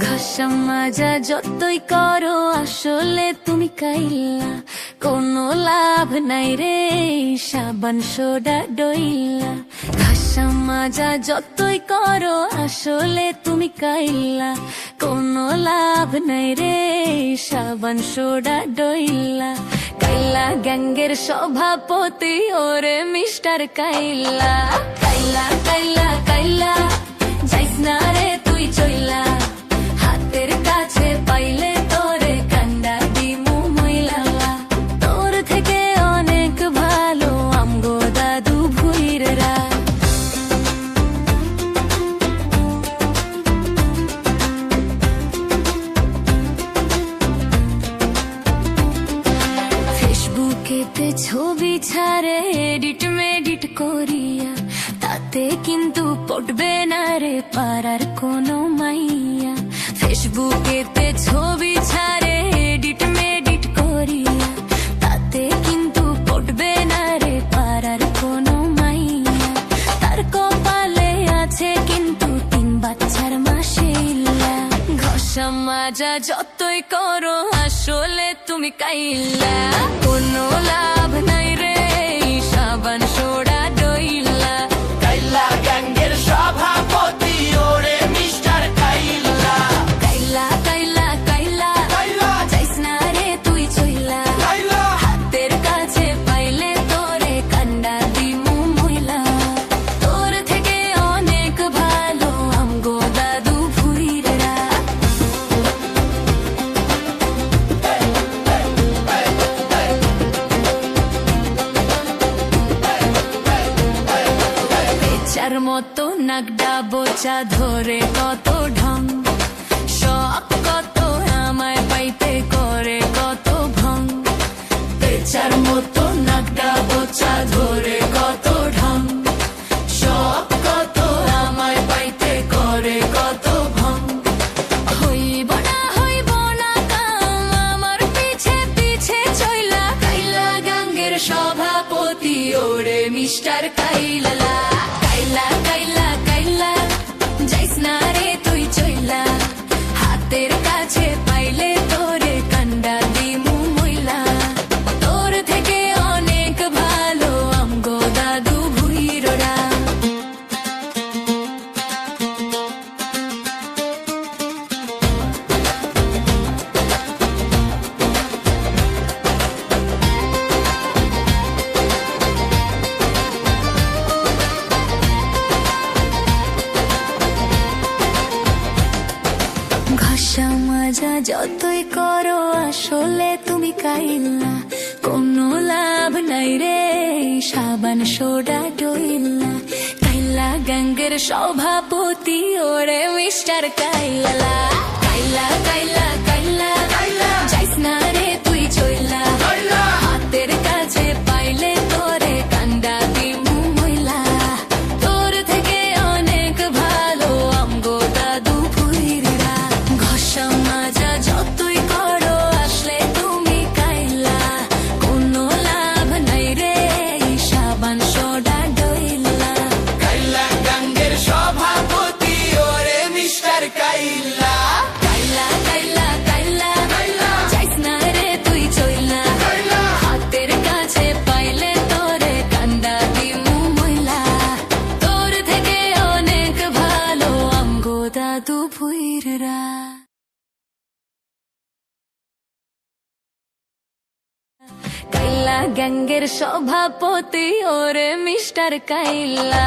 ঘষা মাজা যতই করো, আসলে তুমি কাইলা। কোনো লাভ নাই রে, সাবান, সোডা, ডইলা। ঘষা মাজা যতই করো, আসলে তুমি কাইলা। কোনো লাভ নাই রে, সাবান, সোডা, ডইলা। কাইলা গ্যাঙ্গের সভাপতি ওরে মিস্টার কাইলা। ফেসবুকেতে ছবি ছাড়ে এডিট মেডিট করিয়া, তাতে কিন্তু পটবে না রে পারার কোনো মাইয়া। ফেসবুকেতে ছবি ছাড়ে এডিট মেডিট করিয়া, তাতে কিন্তু পটবে না রে পারার কোনো মাইয়া। তার কপালে আছে কিন্তু তিন বাচ্চার মাসে ইল্লা ঘষা মাজা যতই করো, আসলে তুমি কাইলা কোনো লাভ নাই রে সাবান সোডা বেচার মতো নাগডা বোচা ধরে কত ঢং। শখ কত আমায় পাইতে করে কত ভং। বেচার মতো নাগডা বোচা ধরে কত ঢং। শখ কত আমায় পাইতে করে কত ভং। হইব না হইব না কাম, আমার পিছে পিছে চইলা। কাইলা গাঙ্গের সভাপতি ওরে মিস্টার কাইলা কাইলা কাইলা কাইলা যাইস না রে তুই চইলা হাতের যতই করো আসলে তুমি কাইল্লা কোনো লাভ নাই রে, সাবান, সোডা ডইল্লা কাইলা গঙ্গের সভাপতি ওরে মিস্টার কাইলা কাইলা কাইলা কাইলা কাইলা। দাদু ভুইররা কাইলা গ্যাঙ্গের সভাপতি ওরে মিস্টার কাইলা।